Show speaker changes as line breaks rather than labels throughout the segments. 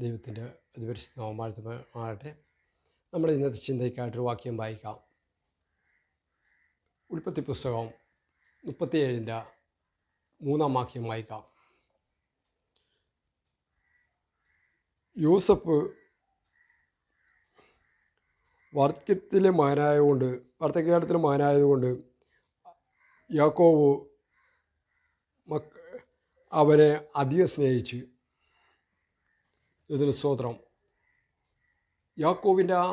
ദൈവത്തിന്റെ അതിപരിശുദ്ധമാകട്ടെ നമ്മൾ ഇന്നത്തെ ചിന്തയ്ക്കായിട്ടൊരു വാക്യം വായിക്കാം. ഉൽപ്പത്തി പുസ്തകം മുപ്പത്തിയേഴിന്റെ മൂന്നാം വാക്യം വായിക്കാം. യൂസഫ് വാർദ്ധക്യത്തിലെ മകനായതുകൊണ്ട് വാർദ്ധക്യകാലത്തിലെ മകനായതുകൊണ്ട് യാക്കോവ് മക്ക അവനെ അധികം സ്നേഹിച്ചു. ഇതിന് സ്തോത്രം യാക്കോവിന്റെ ആ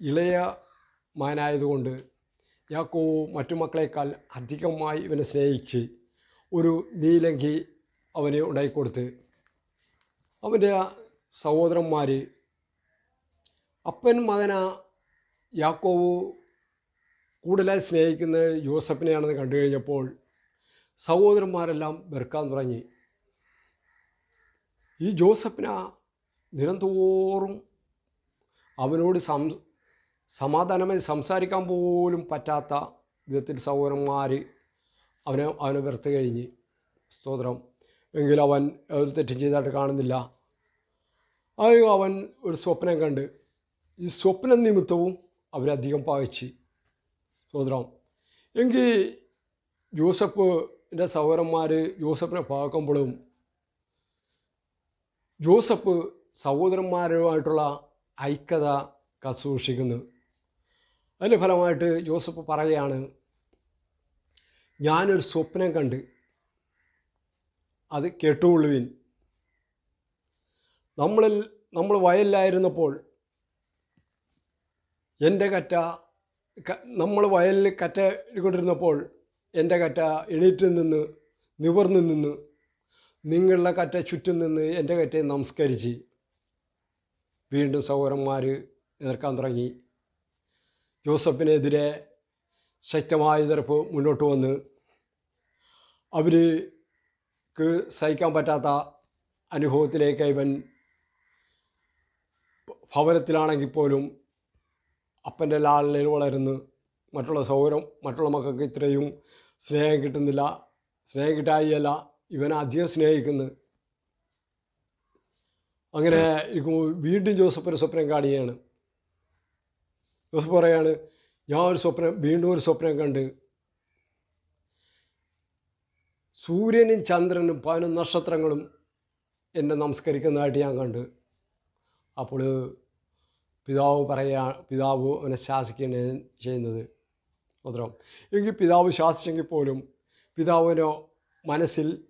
ഇളയ മാനായതുകൊണ്ട് യാക്കോവ് മറ്റു മക്കളേക്കാൾ അധികമായി ഇവനെ സ്നേഹിച്ച് ഒരു നീലങ്കി അവന് ഉണ്ടായിക്കൊടുത്ത് അവന്റെ സഹോദരന്മാർ അപ്പൻ മകന യാക്കോവ് കൂടുതലായി സ്നേഹിക്കുന്നത് ജോസഫിനെയാണെന്ന് കണ്ടു കഴിഞ്ഞപ്പോൾ സഹോദരന്മാരെല്ലാം വെറുക്കാൻ തുടങ്ങി ഈ ജോസഫിന നിരന്തോറും അവനോട് സം സമാധാനമായി സംസാരിക്കാൻ പോലും പറ്റാത്ത വിധത്തിൽ സഹോദരന്മാർ അവനെ അവനെ വെറുത്ത് കഴിഞ്ഞ്. സ്തോത്രം. എങ്കിലും അവൻ ഒരു തെറ്റും ചെയ്തതായിട്ട് കാണുന്നില്ല. അത് അവൻ ഒരു സ്വപ്നം കണ്ട് ഈ സ്വപ്ന നിമിത്തവും അവരധികം പായിച്ച് സ്തോത്രം. എങ്കിൽ ജോസഫിന്റെ സഹോദരന്മാർ ജോസഫിനെ പാക്കുമ്പോഴും ജോസഫ് സഹോദരന്മാരുമായിട്ടുള്ള ഐക്യത കസൂക്ഷിക്കുന്നു. അതിന്റെ ഫലമായിട്ട് ജോസഫ് പറയുകയാണ് ഞാനൊരു സ്വപ്നം കണ്ട് അത് കേട്ടുകൊള്ളുവിൻ. നമ്മളിൽ നമ്മൾ വയലിലായിരുന്നപ്പോൾ എന്റെ കറ്റ നമ്മൾ വയലിൽ കറ്റ കൊണ്ടിരുന്നപ്പോൾ എന്റെ കറ്റ എണീറ്റ് നിന്ന് നിവർന്നു നിന്ന് നിങ്ങളുടെ കറ്റ ചുറ്റും നിന്ന് എന്റെ കറ്റയെ നമസ്കരിച്ച് വീണ്ടും സഹോദരന്മാർ എതിർക്കാൻ തുടങ്ങി. ജോസഫിനെതിരെ ശക്തമായ എതിർപ്പ് മുന്നോട്ട് വന്ന് അവർക്ക് സഹിക്കാൻ പറ്റാത്ത അനുഭവത്തിലേക്ക് ഇവൻ ഭവനത്തിലാണെങ്കിൽ പോലും അപ്പന്റെ ലാളിൽ വളരുന്നു. മറ്റുള്ള സൗകര്യം മറ്റുള്ള മക്കൾക്ക് ഇത്രയും സ്നേഹം കിട്ടുന്നില്ല. സ്നേഹം കിട്ടായിയല്ല ഇവനെ അധികം സ്നേഹിക്കുന്നു അങ്ങനെ വീണ്ടും ജോസഫ് ഒരു സ്വപ്നം കാണുകയാണ്. ജോസഫ് പറയാണ് ഞാൻ ഒരു സ്വപ്നം വീണ്ടും ഒരു സ്വപ്നം കണ്ട്. സൂര്യനും ചന്ദ്രനും പതിനൊന്ന് നക്ഷത്രങ്ങളും എന്നെ നമസ്കരിക്കുന്നതായിട്ട് ഞാൻ കണ്ട്. അപ്പോൾ പിതാവ് പറയാ പിതാവ് അവനെ ശാസിക്കുകയാണ് ചെയ്യുന്നത്. മാത്രം എങ്കിൽ പിതാവ് ശാസിച്ചെങ്കിൽ പോലും പിതാവിനോ മനസ്സിൽ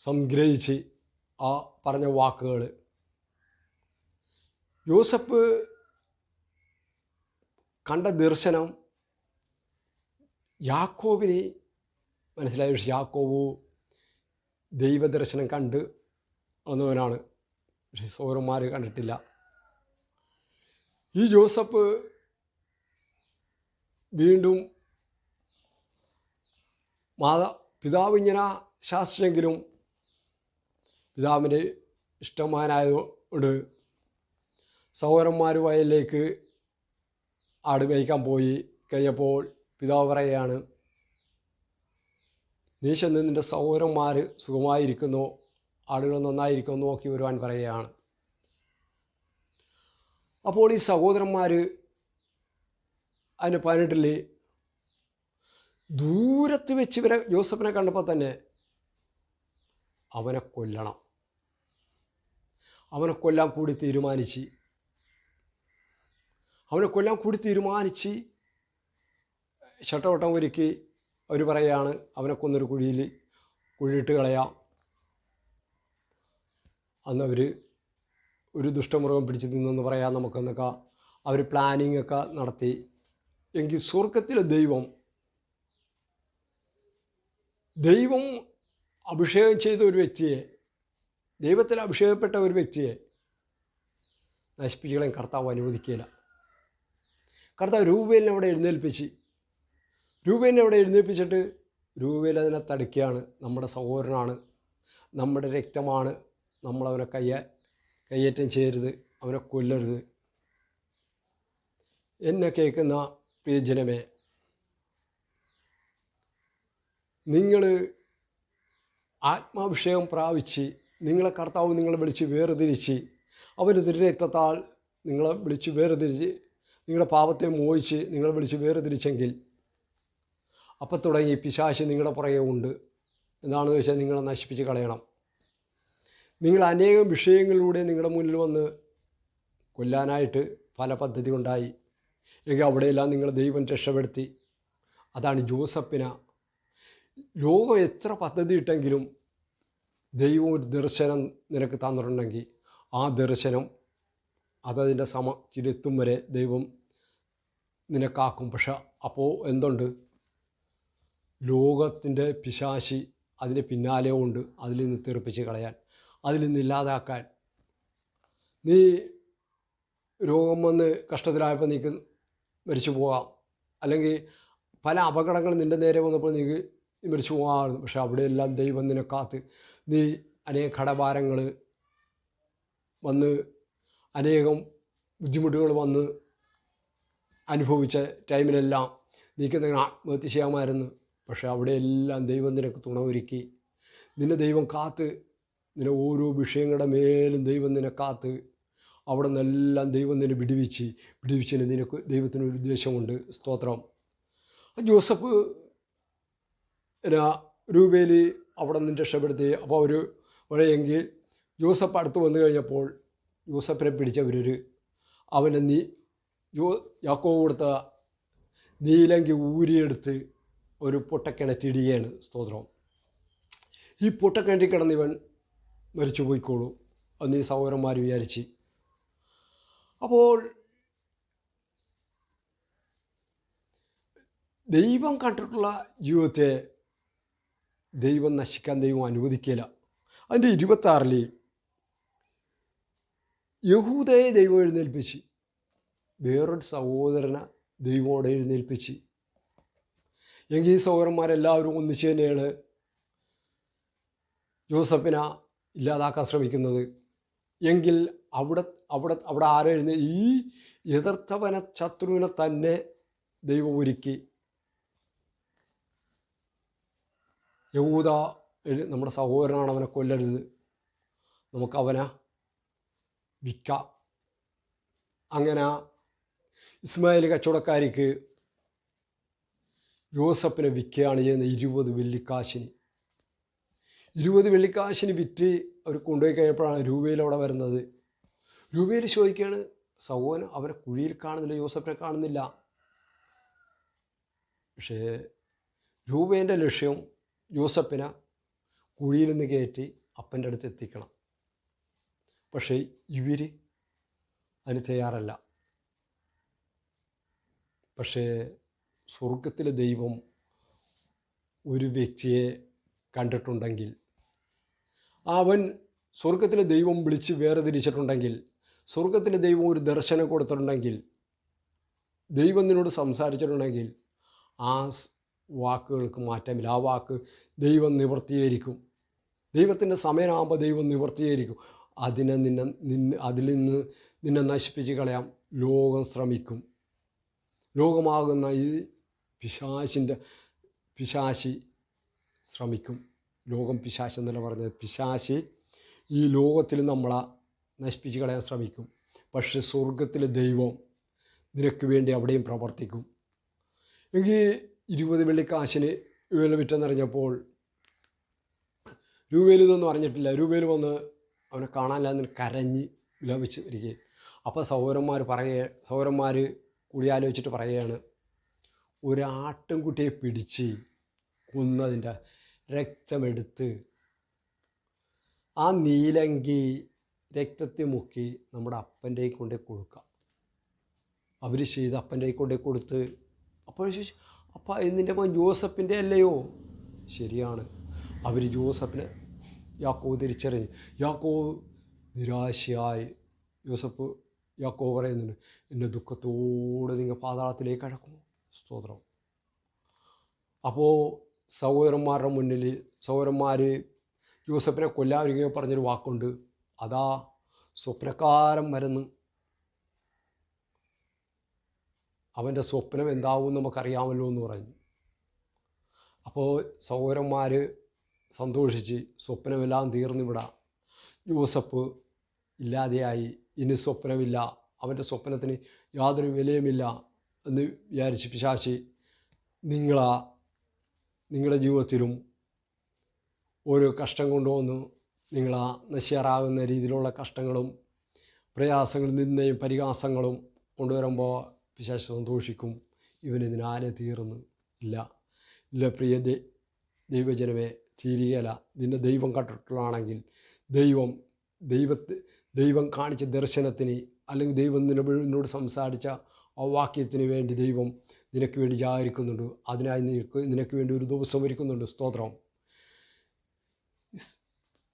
സംഗ്രഹിച്ച് ആ പറഞ്ഞ വാക്കുകൾ യൂസഫ് കണ്ട ദർശനം യാക്കോബിനെ മനസ്സിലായ പക്ഷേ യാക്കോവ് ദൈവദർശനം കണ്ട് വന്നവനാണ് പക്ഷേ സൗരന്മാർ കണ്ടിട്ടില്ല. ഈ ജോസഫ് വീണ്ടും മാതാ പിതാവ് ഇങ്ങനെ ശാസ്ത്രമെങ്കിലും പിതാവിന്റെ ഇഷ്ടമാനായതോട് സഹോദരന്മാർ വയലിലേക്ക് ആട് മേയ്ക്കാൻ പോയി കഴിഞ്ഞപ്പോൾ പിതാവ് പറയുകയാണ് നീ ചെന്ന് നിന്റെ സഹോദരന്മാർ സുഖമായിരിക്കുന്നു ആടുകൾ നന്നായിരിക്കുമെന്ന് നോക്കി വരുവാൻ പറയുകയാണ്. അപ്പോൾ ഈ സഹോദരന്മാർ അതിന് പതിനെട്ടിൽ ദൂരത്ത് വെച്ച് ഇവരെ ജോസഫിനെ കണ്ടപ്പോൾ തന്നെ അവനെ കൊല്ലണം. അവനെ കൊല്ലാൻ കൂടി തീരുമാനിച്ച്. അവനെ കൊല്ലാൻ കൂടി തീരുമാനിച്ച് ചട്ടവട്ടം ഒരുക്കി അവർ പറയുകയാണ് അവനെ കൊന്നൊരു കുഴിയിൽ കുഴിയിട്ട് കളയാം. അന്ന് അവർ ഒരു ദുഷ്ടമൃഗം പിടിച്ച് തിന്നെന്ന് പറയാം നമുക്കെന്നൊക്കെ. അവർ പ്ലാനിങ് ഒക്കെ നടത്തി. എങ്കിൽ സ്വർഗത്തിലെ ദൈവം ദൈവം അഭിഷേകം ചെയ്ത ഒരു വ്യക്തിയെ ദൈവത്തിൽ അഭിഷേകപ്പെട്ട ഒരു വ്യക്തിയെ നശിപ്പിച്ചുകളെ കർത്താവ് അനുവദിക്കില്ല കർത്താവ് രൂപേലിനെ അവിടെ എഴുന്നേൽപ്പിച്ച് രൂപേലിനെ അവിടെ എഴുന്നേൽപ്പിച്ചിട്ട് രൂപയിൽ അതിനെ തടുക്കുകയാണ്. നമ്മുടെ സഹോദരനാണ് നമ്മുടെ രക്തമാണ് നമ്മളവനെ കയ്യ കയ്യേറ്റം ചെയ്യരുത് അവനെ കൊല്ലരുത്. എന്നെ കേൾക്കുന്ന പ്രിയജനമേ നിങ്ങൾ ആത്മാഭിഷേകം പ്രാപിച്ച് നിങ്ങളെ കർത്താവ് നിങ്ങളെ വിളിച്ച് വേർതിരിച്ച് അവന്റെ തിരുരക്തത്താൽ നിങ്ങളെ വിളിച്ച് വേർതിരിച്ച് നിങ്ങളുടെ പാപത്തെ മോഹിച്ച് നിങ്ങളെ വിളിച്ച് വേർതിരിച്ചെങ്കിൽ അപ്പം തുടങ്ങി പിശാശ് നിങ്ങളുടെ പുറകെ ഉണ്ട്. എന്താണെന്ന് വെച്ചാൽ നിങ്ങളെ നശിപ്പിച്ച് കളയണം. നിങ്ങൾ അനേകം വിഷയങ്ങളിലൂടെ നിങ്ങളുടെ മുന്നിൽ വന്ന് കൊല്ലാനായിട്ട് പല പദ്ധതി ഉണ്ടായി. എങ്കിൽ അവിടെയെല്ലാം നിങ്ങൾ ദൈവം രക്ഷപ്പെടുത്തി. അതാണ് ജോസഫിന. ലോകം എത്ര പദ്ധതി ഇട്ടെങ്കിലും ദൈവം ഒരു ദർശനം നിനക്ക് തന്നിട്ടുണ്ടെങ്കിൽ ആ ദർശനം അതതിന്റെ സമത്തിലെത്തും വരെ ദൈവം നിനക്കാക്കും. പക്ഷെ അപ്പോൾ എന്തുണ്ട്? ലോകത്തിന്റെ പിശാശി അതിന് പിന്നാലെ ഉണ്ട്. അതിൽ നിന്ന് തെറിപ്പിച്ച് കളയാൻ അതിൽ നിന്ന് ഇല്ലാതാക്കാൻ. നീ രോഗം വന്ന് കഷ്ടത്തിലായപ്പോൾ നീക്ക് മരിച്ചു പോകാം. അല്ലെങ്കിൽ പല അപകടങ്ങൾ നിന്റെ നേരെ വന്നപ്പോൾ നീക്ക് മരിച്ചു പോകാമായിരുന്നു. പക്ഷെ അവിടെയെല്ലാം ദൈവം നിന്നെ നീ അനേക കടഭാരങ്ങൾ വന്ന് അനേകം ബുദ്ധിമുട്ടുകൾ വന്ന് അനുഭവിച്ച ടൈമിലെല്ലാം നീക്ക് നിങ്ങൾ ആത്മഹത്യ ചെയ്യാമായിരുന്നു പക്ഷെ അവിടെയെല്ലാം ദൈവം നിനക്ക് തുണയൊരുക്കി നിന്നെ ദൈവം കാത്ത് നിന്നെ ഓരോ വിഷയങ്ങളുടെ മേലും ദൈവം നിന്നെ കാത്ത് അവിടെ നിന്നെല്ലാം ദൈവം നിന്നെ വിടുവിച്ച് വിടുവിച്ചതിന് നിനക്ക് ദൈവത്തിനൊരു ഉദ്ദേശമുണ്ട്. സ്തോത്രം. ജോസഫ് രൂപയിൽ അവിടെ നിന്ന് രക്ഷപ്പെടുത്തി. അപ്പോൾ അവർ വഴിയെങ്കിൽ ജോസഫ് അടുത്ത് വന്നു കഴിഞ്ഞപ്പോൾ ജോസഫിനെ പിടിച്ചവരൊരു അവനെ നീ ജോ യാക്കോ കൊടുത്ത നീലങ്കി ഊരിയെടുത്ത് ഒരു പൊട്ടക്കിണറ്റിടുകയാണ് സ്തോത്രം. ഈ പൊട്ടക്കിണറ്റി കിടന്ന് ഇവൻ മരിച്ചു പോയിക്കോളൂ. അന്ന് ഈ സഹോദരന്മാർ വിചാരിച്ച്. അപ്പോൾ ദൈവം കണ്ടിട്ടുള്ള ജീവിതത്തെ ദൈവം നശിക്കാൻ ദൈവം അനുവദിക്കില്ല അതിന്റെ ഇരുപത്താറിൽ യഹൂദയെ ദൈവം എഴുന്നേൽപ്പിച്ച് വേറൊരു സഹോദരനെ ദൈവമോടെ എഴുന്നേൽപ്പിച്ച്. എങ്കിൽ ഈ സഹോദരന്മാരെല്ലാവരും ഒന്നിച്ചു തന്നെയാണ് ജോസഫിനെ ഇല്ലാതാക്കാൻ ശ്രമിക്കുന്നത്. എങ്കിൽ അവിടെ അവിടെ അവിടെ ആരെഴുന്ന ഈ എതിർത്തവന ശത്രുവിനെ തന്നെ ദൈവം ഒരുക്കി. യഹൂദ നമ്മുടെ സഹോദരനാണ് അവനെ കൊല്ലരുത്. നമുക്കവനെ വിൽക്കാം. അങ്ങനെ ഇസ്മായിൽ കച്ചവടക്കാരിക്ക് യോസഫിനെ വിൽക്കുകയാണ് ചെയ്യുന്നത് ഇരുപത് വെള്ളിക്കാശിന്. ഇരുപത് വെള്ളിക്കാശിന് വിറ്റ് അവർ കൊണ്ടുപോയി കഴിഞ്ഞപ്പോഴാണ് രൂപയിൽ അവിടെ വരുന്നത്. രൂപയിൽ ചോദിക്കുകയാണ് സഹോദരൻ അവരെ കുഴിയിൽ കാണുന്നില്ല യോസഫിനെ കാണുന്നില്ല. പക്ഷേ രൂപേന്റെ ലക്ഷ്യം യോസഫിനെ കുഴിയിൽ നിന്ന് കയറ്റി അപ്പന്റെ അടുത്ത് എത്തിക്കണം. പക്ഷേ ഇവർ അതിന് തയ്യാറല്ല. പക്ഷേ സ്വർഗത്തിലെ ദൈവം ഒരു വ്യക്തിയെ കണ്ടിട്ടുണ്ടെങ്കിൽ അവൻ സ്വർഗത്തിലെ ദൈവം വിളിച്ച് വേറെ തിരിച്ചിട്ടുണ്ടെങ്കിൽ സ്വർഗത്തിലെ ദൈവം ഒരു ദർശനം കൊടുത്തിട്ടുണ്ടെങ്കിൽ ദൈവം നിന്നോട് സംസാരിച്ചിട്ടുണ്ടെങ്കിൽ ആ വാക്കുകൾക്ക് മാറ്റമില്ല. ആ വാക്ക് ദൈവം നിവർത്തിയായിരിക്കും. ദൈവത്തിന്റെ സമയമാകുമ്പോൾ ദൈവം നിവർത്തിയായിരിക്കും. അതിനെ നിന്നെ നിന്നെ അതിൽ നിന്ന് നിന്നെ നശിപ്പിച്ച് കളയാം ലോകം ശ്രമിക്കും. ലോകമാകുന്ന ഈ പിശാശിന്റെ പിശാശി ശ്രമിക്കും. ലോകം പിശാശ് എന്നല്ല പറഞ്ഞത്. പിശാശി ഈ ലോകത്തിൽ നമ്മളെ നശിപ്പിച്ച് കളയാൻ ശ്രമിക്കും. പക്ഷെ സ്വർഗത്തിലെ ദൈവം നിനക്ക് വേണ്ടി അവിടെയും പ്രവർത്തിക്കും. എങ്കിൽ ഇരുപത് വെള്ളിക്കാശിന് വില വിറ്റെന്നറിഞ്ഞപ്പോൾ രൂപയിൽ ഇതൊന്നും അറിഞ്ഞിട്ടില്ല. രൂപയിൽ വന്ന് അവനെ കാണാനില്ലാന്ന് കരഞ്ഞ് വിലപിച്ച് ഇരിക്കുക അപ്പോൾ സഹോദരന്മാർ പറയുക കൂടി കൂടിയാലോചിച്ചിട്ട് പറയുകയാണ് ഒരാട്ടിൻകുട്ടിയെ പിടിച്ച് കൊന്നതിന്റെ രക്തമെടുത്ത് ആ നീലങ്കി രക്തത്തിൽ മുക്കി നമ്മുടെ അപ്പന്റെ കൊണ്ടേ കൊടുക്കാം. അവർ ചെയ്ത് അപ്പന്റെ കൊണ്ടേ കൊടുത്ത് അപ്പോൾ ചോദിച്ചു അപ്പം നിന്റെ മോൻ ജോസഫിന്റെ അല്ലയോ? ശരിയാണ്. അവർ ജോസഫിനെ യാക്കോ തിരിച്ചറിഞ്ഞു. യാക്കോ നിരാശയായി. ജോസഫ് യാക്കോ പറയുന്നുണ്ട് എന്റെ ദുഃഖത്തോടെ നിങ്ങൾ പാതാളത്തിലേക്ക് അടക്കും സ്തോത്രം. അപ്പോൾ സഹോദരന്മാരുടെ മുന്നിൽ സഹോദരന്മാർ ജോസഫിനെ കൊല്ലാവരികയോ പറഞ്ഞൊരു വാക്കുണ്ട്. അതാ സ്വപ്നക്കാരം വരുന്നു അവന്റെ സ്വപ്നം എന്താവും നമുക്കറിയാമല്ലോ എന്ന് പറഞ്ഞു. അപ്പോൾ സഹോദരന്മാർ സന്തോഷിച്ച് സ്വപ്നമെല്ലാം തീർന്നു വിടാം ജോസഫ് ഇല്ലാതെയായി ഇനി സ്വപ്നമില്ല അവന്റെ സ്വപ്നത്തിന് യാതൊരു വിലയുമില്ല എന്ന് വിചാരിച്ച് പിശാശി നിങ്ങളാ നിങ്ങളുടെ ജീവിതത്തിലും ഓരോ കഷ്ടം കൊണ്ടുവന്ന് നിങ്ങളാ നശ്യറാകുന്ന രീതിയിലുള്ള കഷ്ടങ്ങളും പ്രയാസങ്ങളും നിന്നയും പരിഹാസങ്ങളും കൊണ്ടുവരുമ്പോൾ പിശാശി സന്തോഷിക്കും ഇവനിതിനാലെ തീർന്നു? ഇല്ല. ഇല്ല പ്രിയ ദൈവജനമേ തീരുകയില്ല നിന്നെ ദൈവം കണ്ടിട്ടുള്ളതാണെങ്കിൽ ദൈവം ദൈവത്തെ ദൈവം കാണിച്ച ദർശനത്തിന് അല്ലെങ്കിൽ ദൈവം നിന്നോട് സംസാരിച്ച ആ വാക്യത്തിന് വേണ്ടി ദൈവം നിനക്ക് വേണ്ടി ജാഗരിക്കുന്നുണ്ട്. അതിനായി നിനക്ക് നിനക്ക് വേണ്ടി ഒരു ദിവസം ഒരുക്കുന്നുണ്ട്. സ്തോത്രം.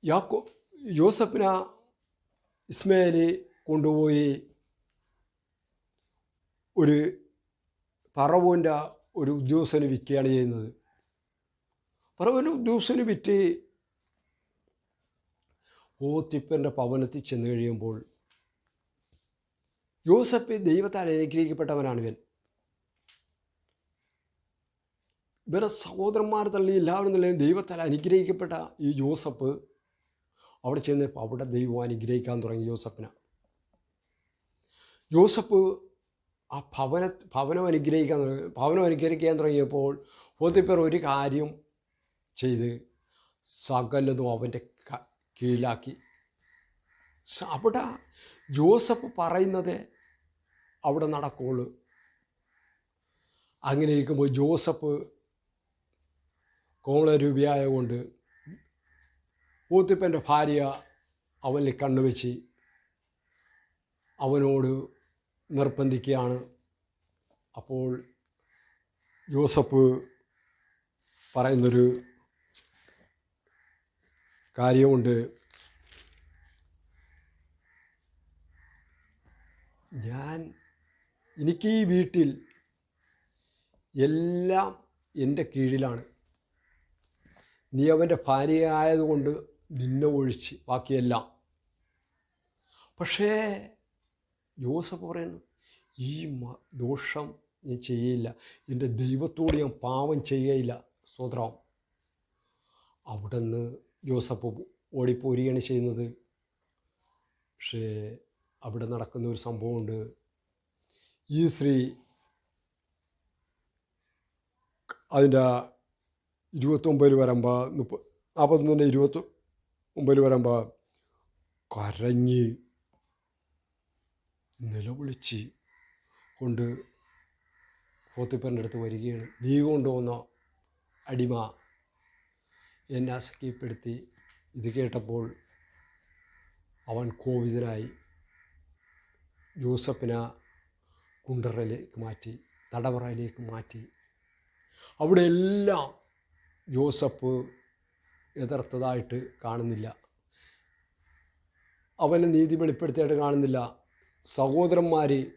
യാക്കോ യോസഫിനെ ഇസ്മയിലെ കൊണ്ടുപോയി ഒരു പറവൂന്റെ ഒരു ഉദ്യോഗസ്ഥന് വിൽക്കുകയാണ് ചെയ്യുന്നത്. പറവൂന്റെ ഉദ്യോഗസ്ഥന് വിറ്റ് ഓത്തിപ്പന്റെ ഭവനത്തിൽ ചെന്ന് കഴിയുമ്പോൾ യോസഫ് ദൈവത്താൽ അനുഗ്രഹിക്കപ്പെട്ടവനാണ് ഇവൻ. ഇവരെ സഹോദരന്മാർ തള്ളി എല്ലാവരും തള്ളി ദൈവത്താൽ അനുഗ്രഹിക്കപ്പെട്ട ഈ ജോസഫ് അവിടെ ചെന്നപ്പോൾ അവിടെ ദൈവം അനുഗ്രഹിക്കാൻ തുടങ്ങി ജോസഫിനെ ജോസഫ് ആ ഭവന ഭവനം അനുഗ്രഹിക്കാൻ തുടങ്ങി ഭവനം അനുഗ്രഹിക്കാൻ തുടങ്ങിയപ്പോൾ പോത്തിപ്പേർ ഒരു കാര്യം ചെയ്ത് സകലതും അവന്റെ കീഴിലാക്കി. അവിടെ ജോസഫ് പറയുന്നത് അവിടെ നടക്കുള്ളൂ. അങ്ങനെ ഇരിക്കുമ്പോൾ ജോസഫ് കോമളരൂപിയായ കൊണ്ട് ഊത്തിപ്പന്റെ ഭാര്യ അവനിൽ കണ്ണുവെച്ച് അവനോട് നിർബന്ധിക്കുകയാണ്. അപ്പോൾ ജോസഫ് പറയുന്നൊരു കാര്യമുണ്ട്. ഞാൻ എനിക്ക് ഈ വീട്ടിൽ എല്ലാം എന്റെ കീഴിലാണ്. നീ അവന്റെ ഭാര്യയായതുകൊണ്ട് നിന്നെ ഒഴിച്ച് ബാക്കിയെല്ലാം. പക്ഷേ ജോസഫ് പറയുന്നു ഈ ദോഷം ഞാൻ ചെയ്യയില്ല. എന്റെ ദൈവത്തോട് ഞാൻ പാവം ചെയ്യയില്ല സ്തോത്രം. അവിടെ നിന്ന് ജോസഫ് ഓടിപ്പോരുകയാണ് ചെയ്യുന്നത്. പക്ഷേ അവിടെ നടക്കുന്ന ഒരു സംഭവമുണ്ട്. ഈ സ്ത്രീ അതിന്റെ ഇരുപത്തൊമ്പതിൽ വരുമ്പോൾ മുപ്പ നാൽപ്പത്തൊന്നിന്റെ ഇരുപത്തി ഒമ്പതിൽ വരുമ്പോൾ കരഞ്ഞ് നിലവിളിച്ച് കൊണ്ട് പോത്തിപ്പന്റെ അടുത്ത് വരികയാണ്. നീ കൊണ്ടുവന്ന അടിമ എന്നെ അസഖ്യപ്പെടുത്തി ഇത് കേട്ടപ്പോൾ അവൻ കോവിതനായി ജോസഫിനെ കുണ്ടറയിലേക്ക് മാറ്റി തടവറയിലേക്ക് മാറ്റി. അവിടെ എല്ലാം ജോസഫ് എതിർത്തതായിട്ട് കാണുന്നില്ല. അവനെ നീതി വെളിപ്പെടുത്തിയായിട്ട് കാണുന്നില്ല. സഹോദരന്മാർ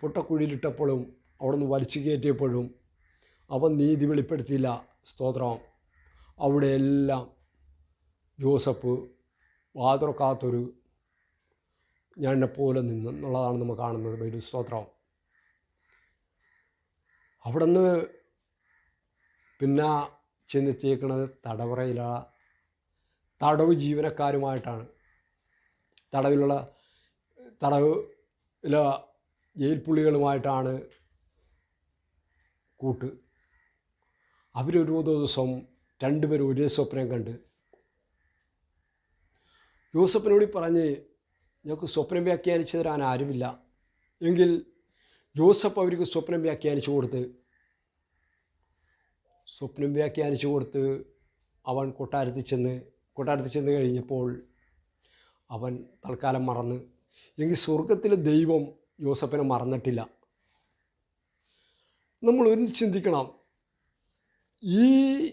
പൊട്ടക്കുഴിയിലിട്ടപ്പോഴും അവിടെ നിന്ന് വലിച്ചു കയറ്റിയപ്പോഴും അവൻ നീതി വെളിപ്പെടുത്തിയില്ല. സ്തോത്രം. അവിടെ എല്ലാം ജോസഫ് വാതുറക്കാത്തൊരു ഞാനെപ്പോലെ നിന്ന് എന്നുള്ളതാണ് നമ്മൾ കാണുന്നത്. ബൈബിൾ സ്തോത്രം. അവിടെ നിന്ന് പിന്നെ ചെന്നെത്തിയേക്കുന്നത് തടവറയിലുള്ള തടവ് ജീവനക്കാരുമായിട്ടാണ്. തടവിലുള്ള തടവിലെ ജയിൽ പുള്ളികളുമായിട്ടാണ് കൂട്ട്. അവരൊരു ദിവസം രണ്ടുപേരും ഒരേ സ്വപ്നം കണ്ട്. ജോസഫിനോട് പറഞ്ഞ് ഞങ്ങൾക്ക് സ്വപ്നം വ്യാഖ്യാനിച്ചു തരാൻ ആരുമില്ല. എങ്കിൽ ജോസഫ് അവർക്ക് സ്വപ്നം വ്യാഖ്യാനിച്ചു കൊടുത്ത് സ്വപ്നം വ്യാഖ്യാനിച്ചു കൊടുത്ത് അവൻ കൊട്ടാരത്തിൽ ചെന്ന് കൊട്ടാരത്തിൽ ചെന്ന് കഴിഞ്ഞപ്പോൾ അവൻ തൽക്കാലം മറന്ന് എങ്കിൽ സ്വർഗത്തിലെ ദൈവം യോസഫിനെ മറന്നിട്ടില്ല. നമ്മൾ ഒരു ചിന്തിക്കണം. ഈ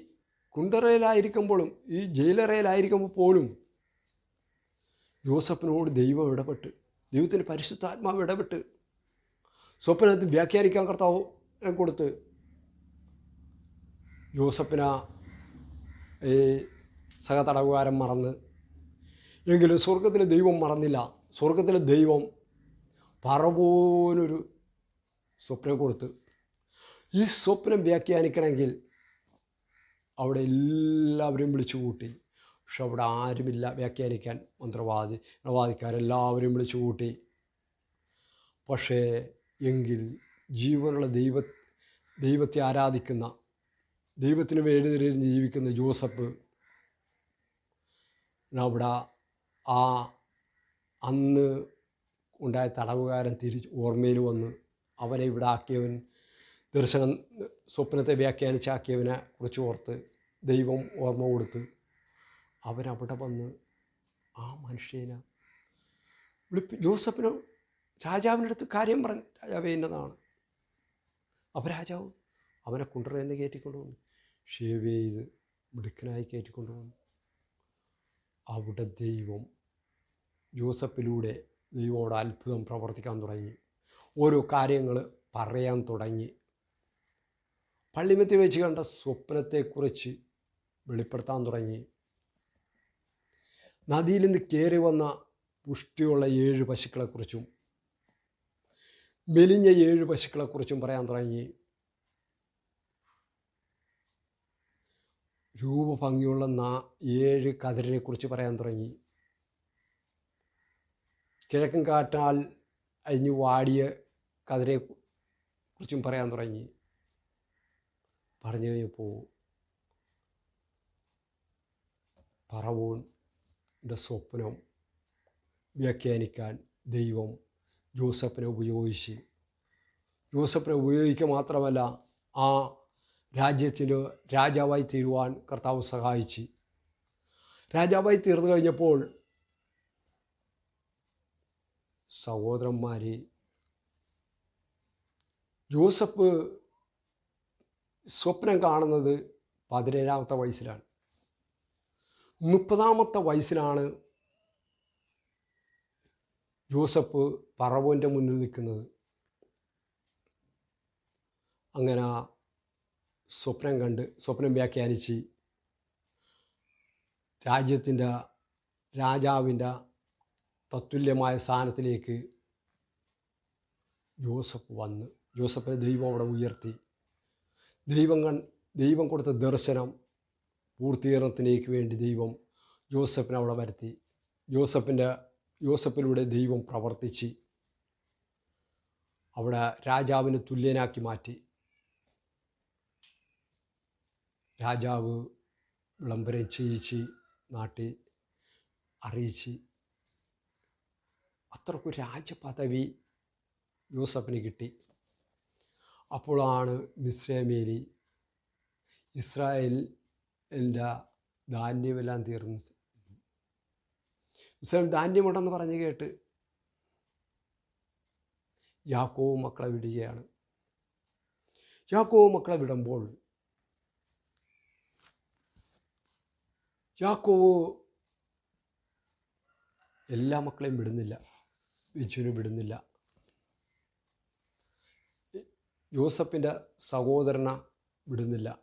കുണ്ടറയിലായിരിക്കുമ്പോഴും ഈ ജയിലറയിലായിരിക്കുമ്പോൾ പോലും യോസഫിനോട് ദൈവം ഇടപെട്ട് ദൈവത്തിന്റെ പരിശുദ്ധാത്മാവ് ഇടപെട്ട് സ്വപ്നത്തിൽ വ്യാഖ്യാനിക്കാൻ കർത്താവ് കൊടുത്ത് യോസഫിന ഈ സഹതടവുകാരൻ മറന്ന് എങ്കിലും സ്വർഗത്തിലെ ദൈവം മറന്നില്ല. സ്വർഗത്തിലെ ദൈവം പറപോലൊരു സ്വപ്നം കൊടുത്ത് ഈ സ്വപ്നം വ്യാഖ്യാനിക്കണമെങ്കിൽ അവിടെ എല്ലാവരെയും വിളിച്ചു കൂട്ടി. പക്ഷെ അവിടെ ആരുമില്ല വ്യാഖ്യാനിക്കാൻ മന്ത്രവാദി മന്ത്രവാദിക്കാരെല്ലാവരും വിളിച്ചു കൂട്ടി. പക്ഷേ എങ്കിൽ ജീവനുള്ള ദൈവ ദൈവത്തെ ആരാധിക്കുന്ന ദൈവത്തിന് വേണ്ടി നിരഞ്ഞ് ജീവിക്കുന്ന ജോസഫ് അവിടെ ആ അന്ന് ഉണ്ടായ തടവുകാരൻ തിരിച്ച് ഓർമ്മയിൽ വന്ന് അവനെ ഇവിടെ ആക്കിയവൻ ദർശനം സ്വപ്നത്തെ വ്യാഖ്യാനിച്ചാക്കിയവനെ കുറിച്ച് ഓർത്ത് ദൈവം ഓർമ്മ കൊടുത്ത് അവനവിടെ വന്ന് ആ മനുഷ്യനെ വിളിപ്പ് ജോസഫിന് രാജാവിന്റെ അടുത്ത് കാര്യം പറഞ്ഞു രാജാവ് എന്നതാണ്. രാജാവ് അവനെ കുണ്ടറയെന്ന് കയറ്റിക്കൊണ്ടു വന്നു ഷേവ് ചെയ്ത് മിടുക്കനായി കയറ്റിക്കൊണ്ടു വന്നു അവിടെ ദൈവം ജോസഫിലൂടെ ദൈവോട് അത്ഭുതം പ്രവർത്തിക്കാൻ തുടങ്ങി. ഓരോ കാര്യങ്ങൾ പറയാൻ തുടങ്ങി. പള്ളിമത്തിൽ വെച്ച് കണ്ട സ്വപ്നത്തെക്കുറിച്ച് വെളിപ്പെടുത്താൻ തുടങ്ങി. നദിയിൽ നിന്ന് കയറി വന്ന പുഷ്ടിയുള്ള ഏഴ് പശുക്കളെക്കുറിച്ചും മെലിഞ്ഞ ഏഴ് പശുക്കളെക്കുറിച്ചും പറയാൻ തുടങ്ങി. രൂപഭംഗിയുള്ള നാ ഏഴ് കതിരിനെക്കുറിച്ച് പറയാൻ തുടങ്ങി. കിഴക്കൻ കാറ്റാൽ അഴിഞ്ഞു വാടിയ കതിരെ കുറിച്ചും പറയാൻ തുടങ്ങി. പറഞ്ഞു കഴിഞ്ഞപ്പോൾ പറവൂന്റെ സ്വപ്നം വ്യാഖ്യാനിക്കാൻ ദൈവം ജോസഫിനെ ഉപയോഗിച്ച്. ജോസഫിനെ ഉപയോഗിക്കുക മാത്രമല്ല ആ രാജ്യത്തിന് രാജാവായി തീരുവാൻ കർത്താവ് സഹായിച്ച്. രാജാവായി തീർന്നു കഴിഞ്ഞപ്പോൾ സഹോദരന്മാരെ ജോസഫ് സ്വപ്നം കാണുന്നത് പതിനേഴാമത്തെ വയസ്സിലാണ്. മുപ്പതാമത്തെ വയസ്സിലാണ് ജോസഫ് പറവോന്റെ മുന്നിൽ നിൽക്കുന്നത്. അങ്ങനെ സ്വപ്നം കണ്ട് സ്വപ്നം വ്യാഖ്യാനിച്ച് രാജ്യത്തിന്റെ രാജാവിന്റെ തത്തുല്യമായ സ്ഥാനത്തിലേക്ക് ജോസഫ് വന്ന്. ജോസഫിനെ ദൈവം അവിടെ ഉയർത്തി. ദൈവങ്ങൾ ദൈവം കൊടുത്ത ദർശനം പൂർത്തീകരണത്തിലേക്ക് വേണ്ടി ദൈവം ജോസഫിനെ അവിടെ വരുത്തി. ജോസഫിന്റെ ജോസഫിലൂടെ ദൈവം പ്രവർത്തിച്ച് അവിടെ രാജാവിന് തുല്യനാക്കി മാറ്റി. രാജാവ് വിളംബരം ചെയ്യിച്ച് നാട്ടിൽ അറിയിച്ച് അത്രക്കും രാജപദവി യൂസഫിന് കിട്ടി. അപ്പോഴാണ് മിശ്രമേരി ഇസ്രായേലിന്റെ ധാന്യമെല്ലാം തീർന്നു ഇസ്രായേൽ ധാന്യമുണ്ടെന്ന് പറഞ്ഞ് കേട്ട് യാക്കോവ് മക്കളെ വിടുകയാണ്. യാക്കോവ് മക്കളെ വിടുമ്പോൾ യാക്കോവ് എല്ലാ മക്കളെയും വിടുന്നില്ല. ബിജുവിനെ വിടുന്നില്ല ജോസഫിന്റെ സഹോദരനെ വിടുന്നില്ല.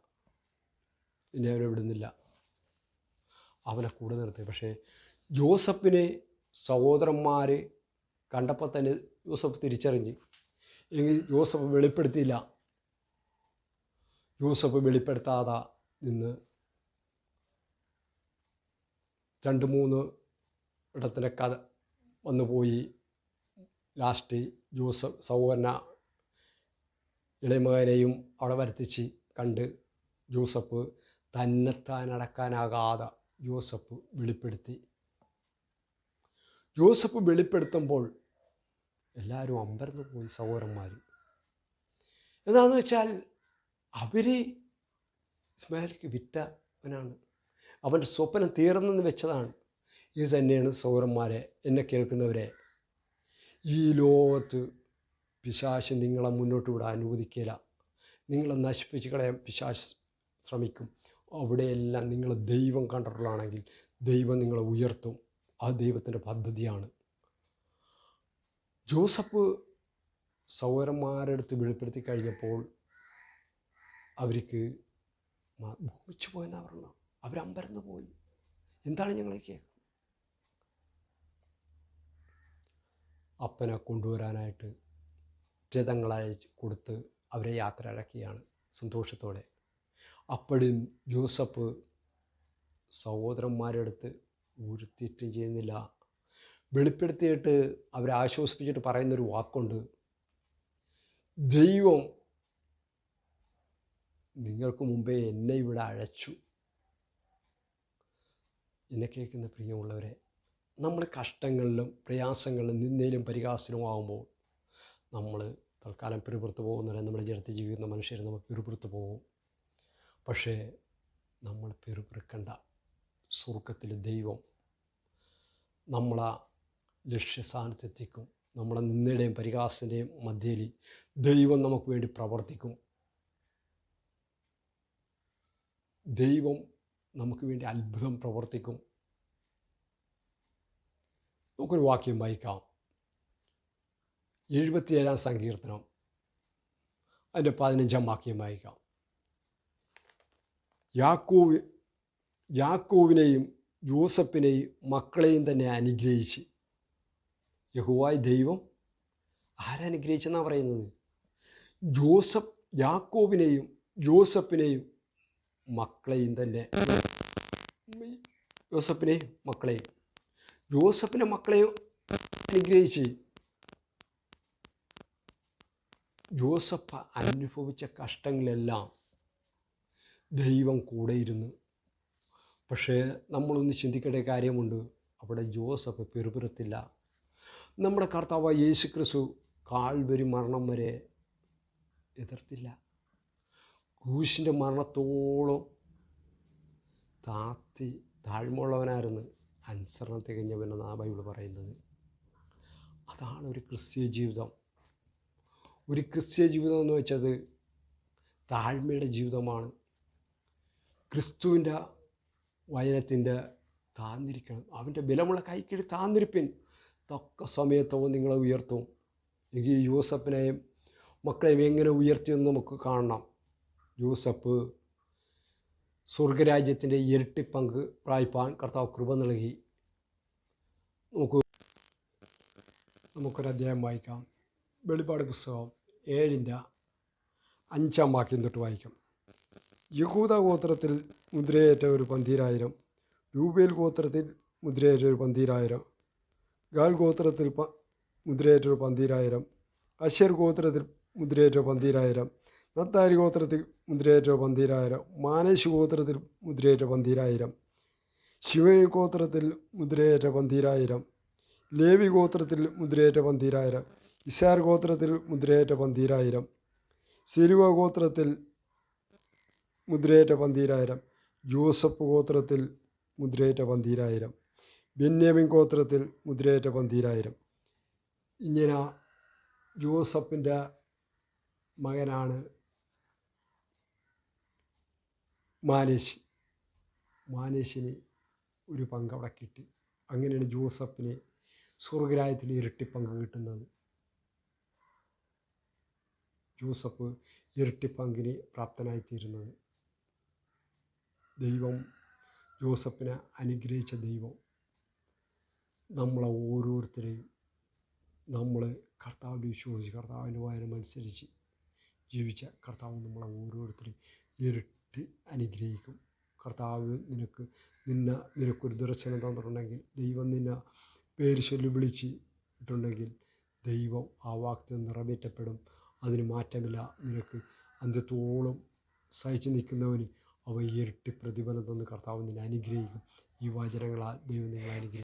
പിന്നെ അവനെ വിടുന്നില്ല. അവനെ കൂടെ നിർത്തി. പക്ഷേ ജോസഫിനെ സഹോദരന്മാർ കണ്ടപ്പോൾ തന്നെ ജോസഫ് തിരിച്ചറിഞ്ഞ്. എങ്കിൽ ജോസഫ് വെളിപ്പെടുത്തിയില്ല. ജോസഫ് വെളിപ്പെടുത്താതെ നിന്ന് രണ്ട് മൂന്ന് ഇടത്തിന്റെ കഥ വന്നു പോയി ലാസ്റ്റ് ജോസഫ് സൗവർണ ഇളയമകനെയും അവിടെ വരുത്തിച്ച് കണ്ട് ജോസഫ് തന്നെത്താൻ അടക്കാനാകാതെ ജോസഫ് വെളിപ്പെടുത്തി. ജോസഫ് വെളിപ്പെടുത്തുമ്പോൾ എല്ലാവരും അമ്പരന്ന് പോയി സഹോദരന്മാർ എന്താണെന്ന് വെച്ചാൽ അവർ ഇസ്മായിലിക്ക് വിറ്റവനാണ് അവന്റെ സ്വപ്നം തീർന്നെന്ന് വെച്ചതാണ്. ഇത് തന്നെയാണ് സൗരന്മാരെ എന്നെ കേൾക്കുന്നവരെ ഈ ലോകത്ത് പിശാശ് നിങ്ങളെ മുന്നോട്ട് വിടാൻ അനുവദിക്കില്ല. നിങ്ങളെ നശിപ്പിച്ച് കളയാൻ പിശാശ് ശ്രമിക്കും. അവിടെയെല്ലാം നിങ്ങൾ ദൈവം കണ്ടിട്ടുള്ളതാണെങ്കിൽ ദൈവം നിങ്ങളെ ഉയർത്തും. ആ ദൈവത്തിന്റെ പദ്ധതിയാണ്. ജോസഫ് സൗരന്മാരെടുത്ത് വെളിപ്പെടുത്തി കഴിഞ്ഞപ്പോൾ അവർക്ക് ഭൂമിച്ചു പോയെന്നാ പറഞ്ഞു അവരമ്പരന്ന് പോയി എന്താണ് ഞങ്ങളെ കേൾക്കുന്നത്? അപ്പനെ കൊണ്ടുവരാനായിട്ട് രഥങ്ങളയച്ച് കൊടുത്ത് അവരെ യാത്ര അടക്കുകയാണ് സന്തോഷത്തോടെ. അപ്പോഴും ജോസഫ് സഹോദരന്മാരുടെ അടുത്ത് ഒരു തെറ്റും ചെയ്യുന്നില്ല. വെളിപ്പെടുത്തിയിട്ട് അവരെ ആശ്വസിപ്പിച്ചിട്ട് പറയുന്നൊരു വാക്കുണ്ട്. ദൈവം നിങ്ങൾക്ക് മുമ്പേ എന്നെ ഇവിടെ അഴച്ചു എന്നെ കേൾക്കുന്ന പ്രിയമുള്ളവരെ നമ്മൾ കഷ്ടങ്ങളിലും പ്രയാസങ്ങളിലും നിന്നയിലും പരിഹാസനമാകുമ്പോൾ നമ്മൾ തൽക്കാലം പിറുപുറത്ത് പോകുന്നവരെ നമ്മുടെ ജനത്തിൽ ജീവിക്കുന്ന മനുഷ്യർ നമ്മൾ പിറുപുറത്ത് പോകും. പക്ഷേ നമ്മൾ പിറുപിറുക്കണ്ട. സ്വർഗത്തിലെ ദൈവം നമ്മളാ ലക്ഷ്യസ്ഥാനത്തെത്തിക്കും. നമ്മളെ നിന്നയുടെയും പരിഹാസത്തിന്റെയും മധ്യയിൽ ദൈവം നമുക്ക് വേണ്ടി പ്രവർത്തിക്കും. ദൈവം നമുക്ക് വേണ്ടി അത്ഭുതം പ്രവർത്തിക്കും. നമുക്കൊരു വാക്യം വായിക്കാം. എഴുപത്തിയേഴാം സങ്കീർത്തനം. അതിന്റെ പതിനഞ്ചാം വാക്യം വായിക്കാം. യാക്കോവ് യാക്കോവിനെയും ജോസഫിനെയും മക്കളെയും തന്നെ അനുഗ്രഹിച്ച്. യഹുവായ് ദൈവം ആരനുഗ്രഹിച്ചെന്നാണ് പറയുന്നത്? ജോസഫ് യാക്കോബിനെയും ജോസഫിനെയും മക്കളെയും തന്നെ. ജോസഫിനെയും മക്കളെയും. ജോസഫിന്റെ മക്കളെ അനുഗ്രഹിച്ച് യൂസഫ് അനുഭവിച്ച കഷ്ടങ്ങളെല്ലാം ദൈവം കൂടെ ഇരുന്ന്. പക്ഷേ നമ്മളൊന്ന് ചിന്തിക്കേണ്ട കാര്യമുണ്ട്. അവിടെ ജോസഫ് പെറുപിറുത്തില്ല. നമ്മുടെ കർത്താവ് യേശു ക്രിസ്തു കാൽവരി മരണം വരെ എതിർത്തില്ല. ക്രൂശിന്റെ മരണത്തോളം താത്തി താഴ്മയുള്ളവനായിരുന്നു. അനുസരണം ആ ബൈബിൾ പറയുന്നത്. അതാണ് ഒരു ക്രിസ്ത്യ ജീവിതം. ഒരു ക്രിസ്ത്യ ജീവിതം എന്ന് വെച്ചത് താഴ്മയുടെ ജീവിതമാണ്. ക്രിസ്തുവിന്റെ വചനത്തിന്റെ താന്നിരിക്കണം. അവന്റെ ബലമുള്ള കൈക്കിടി താന്നിരിപ്പിൻ. തക്ക സമയത്തോ നിങ്ങളെ ഉയർത്തും. എങ്കിൽ യൂസഫിനെയും മക്കളെയും എങ്ങനെ ഉയർത്തിയെന്ന് നമുക്ക് കാണണം. യൂസഫ് സ്വർഗരാജ്യത്തിന്റെ ഇരട്ടി പങ്ക് പ്രായ്പാൻ കർത്താവ് കൃപ നൽകി. നമുക്ക് നമുക്കൊരു അധ്യായം വായിക്കാം. വെളിപ്പാട് പുസ്തകം ഏഴിന്റെ അഞ്ചാം വാക്യം തൊട്ട് വായിക്കാം. യഹൂദ ഗോത്രത്തിൽ മുദ്രയേറ്റ ഒരു പന്തീരായിരം രൂപേൽ ഗോത്രത്തിൽ മുദ്രയേറ്റ ഒരു പന്തീരായിരം ഗാൽ ഗോത്രത്തിൽ പ മുദ്രയേറ്റ ഒരു പന്തീരായിരം അശ്വർ ഗോത്രത്തിൽ മുദ്രയേറ്റ പന്തീരായിരം നത്താരി ഗോത്രത്തിൽ മുദ്രയേറ്റ പന്തീരായിരം മാനേശ് ഗോത്രത്തിൽ മുദ്രയേറ്റ പന്തീരായിരം ശിവയ ഗോത്രത്തിൽ മുദ്രയേറ്റ പന്തീരായിരം ലേവി ഗോത്രത്തിൽ മുദ്രയേറ്റ പന്തീരായിരം ഇസാർ ഗോത്രത്തിൽ മുദ്രയേറ്റ പന്തീരായിരം സിരുവ ഗോത്രത്തിൽ മുദ്രയേറ്റ പന്തീരായിരം ജോസഫ് ഗോത്രത്തിൽ മുദ്രയേറ്റ പന്തീരായിരം ബെന്യാമിൻ ഗോത്രത്തിൽ മുദ്രയേറ്റ പന്തീരായിരം. ഇങ്ങനെ ജോസഫിന്റെ മകനാണ് മാനേശ് മാനേശിന് ഒരു പങ്ക് അവിടെ കിട്ടി. അങ്ങനെയാണ് ജോസഫിന് സ്വർഗരാജ്യത്തിൽ ഇരട്ടി പങ്ക് കിട്ടുന്നത്. ജോസഫ് ഇരട്ടി പങ്കിന് പ്രാപ്തനായിത്തീരുന്നത് ദൈവം ജോസഫിനെ അനുഗ്രഹിച്ച ദൈവം. നമ്മളെ ഓരോരുത്തരെയും നമ്മൾ കർത്താവിന്റെ വിശ്വസിച്ച് കർത്താവിന്റെ വായനമനുസരിച്ച് ജീവിച്ച കർത്താവ് നമ്മളെ ഓരോരുത്തരെയും ഇരട്ടി അനുഗ്രഹിക്കും. കർത്താവ് നിനക്ക് നിന്നെ നിനക്കൊരു ദർശനം തന്നിട്ടുണ്ടെങ്കിൽ ദൈവം നിന്നെ പേര് ചൊല്ലി വിളിച്ച് ഇട്ടുണ്ടെങ്കിൽ ദൈവം ആ വാക്തം നിറവേറ്റപ്പെടും. അതിന് മാറ്റമില്ല. നിനക്ക് അന്ത്യത്തോളം സഹിച്ചു നിൽക്കുന്നവന് അവ ഇരട്ടി പ്രതിഫലം തന്ന് കർത്താവ് നിന്നെ അനുഗ്രഹിക്കും. ഈ വചനങ്ങളാൽ ദൈവം നിങ്ങളെ അനുഗ്രഹിക്കും.